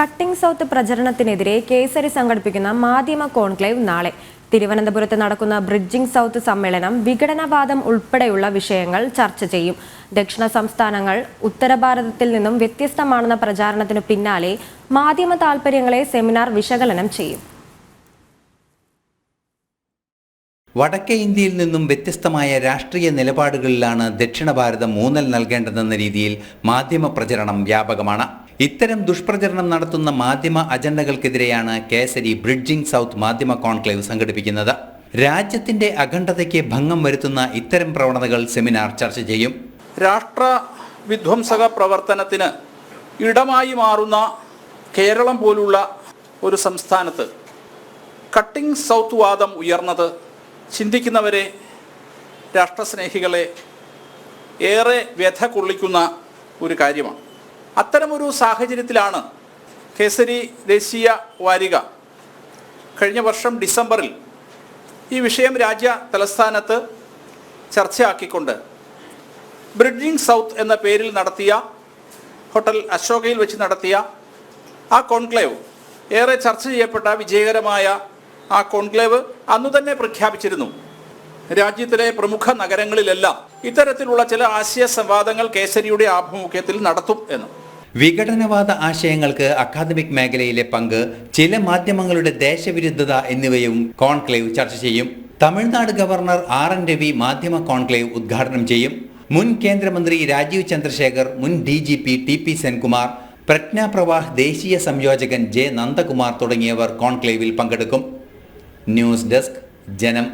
Cutting south പ്രചരണത്തിനെതിരെ Kesari സംഘടിപ്പിക്കുന്ന മാധ്യമ conclave നാളെ. തിരുവനന്തപുരത്ത് നടക്കുന്ന ബ്രിഡ്ജിംഗ് സൗത്ത് സമ്മേളനം വിഘടനവാദം ഉൾപ്പെടെയുള്ള വിഷയങ്ങൾ ചർച്ച ചെയ്യും. ദക്ഷിണ സംസ്ഥാനങ്ങൾ ഉത്തരഭാരതത്തിൽ നിന്നും വ്യത്യസ്തമാണെന്ന പ്രചാരണത്തിനു പിന്നാലെ മാധ്യമ താൽപര്യങ്ങളെ സെമിനാർ വിശകലനം ചെയ്യും. വടക്കേ ഇന്ത്യയിൽ നിന്നും വ്യത്യസ്തമായ രാഷ്ട്രീയ നിലപാടുകളിലാണ് ദക്ഷിണ ഭാരതം ഊന്നൽ നൽകേണ്ടതെന്ന രീതിയിൽ മാധ്യമ പ്രചരണം വ്യാപകമാണ്. ഇത്തരം ദുഷ്പ്രചരണം നടത്തുന്ന മാധ്യമ അജണ്ടകൾക്കെതിരെയാണ് കേസരി ബ്രിഡ്ജിംഗ് സൗത്ത് മാധ്യമ കോൺക്ലേവ് സംഘടിപ്പിക്കുന്നത്. രാജ്യത്തിന്റെ അഖണ്ഡതയ്ക്ക് ഭംഗം വരുത്തുന്ന ഇത്തരം പ്രവണതകൾ സെമിനാർ ചർച്ച ചെയ്യും. രാഷ്ട്ര വിധ്വംസക പ്രവർത്തനത്തിന് ഇടമായി മാറുന്ന കേരളം പോലുള്ള ഒരു സംസ്ഥാനത്ത് കട്ടിംഗ് സൗത്ത് വാദം ഉയർന്നത് ചിന്തിക്കുന്നവരെ രാഷ്ട്രസ്നേഹികളെ ഏറെ വ്യഥ കൊള്ളിക്കുന്ന ഒരു കാര്യമാണ്. അത്തരമൊരു സാഹചര്യത്തിലാണ് കേസരി ദേശീയ വാരിക കഴിഞ്ഞ വർഷം ഡിസംബറിൽ ഈ വിഷയം രാജ്യ തലസ്ഥാനത്ത് ചർച്ചയാക്കിക്കൊണ്ട് ബ്രിഡ്ജിംഗ് സൗത്ത് എന്ന പേരിൽ നടത്തിയ ഹോട്ടൽ അശോകയിൽ വെച്ച് നടത്തിയ ആ കോൺക്ലേവ് ഏറെ ചർച്ച ചെയ്യപ്പെട്ട വിജയകരമായ ആ കോൺക്ലേവ് അന്നു തന്നെ പ്രഖ്യാപിച്ചിരുന്നു. രാജ്യത്തിലെ പ്രമുഖ നഗരങ്ങളിലെല്ലാം ഇത്തരത്തിലുള്ള ചില ആശയ സംവാദങ്ങൾ കേസരിയുടെ ആഭിമുഖ്യത്തിൽ നടത്തും എന്ന്. വിഘടനവാദ ആശയങ്ങൾക്ക് അക്കാദമിക് മേഖലയിലെ പങ്ക് ചില മാധ്യമങ്ങളുടെ ദേശവിരുദ്ധത എന്നിവയും കോൺക്ലേവ് ചർച്ച ചെയ്യും. Tamil Nadu governor R N Ravi മാധ്യമ കോൺക്ലേവ് ഉദ്ഘാടനം ചെയ്യും. മുൻ കേന്ദ്രമന്ത്രി രാജീവ് ചന്ദ്രശേഖർ മുൻ D G P T P Senkumar Prajna Pravah ദേശീയ സംയോജകൻ ജെ നന്ദകുമാർ തുടങ്ങിയവർ കോൺക്ലേവിൽ പങ്കെടുക്കും. ന്യൂസ് ഡെസ്ക് ജനം.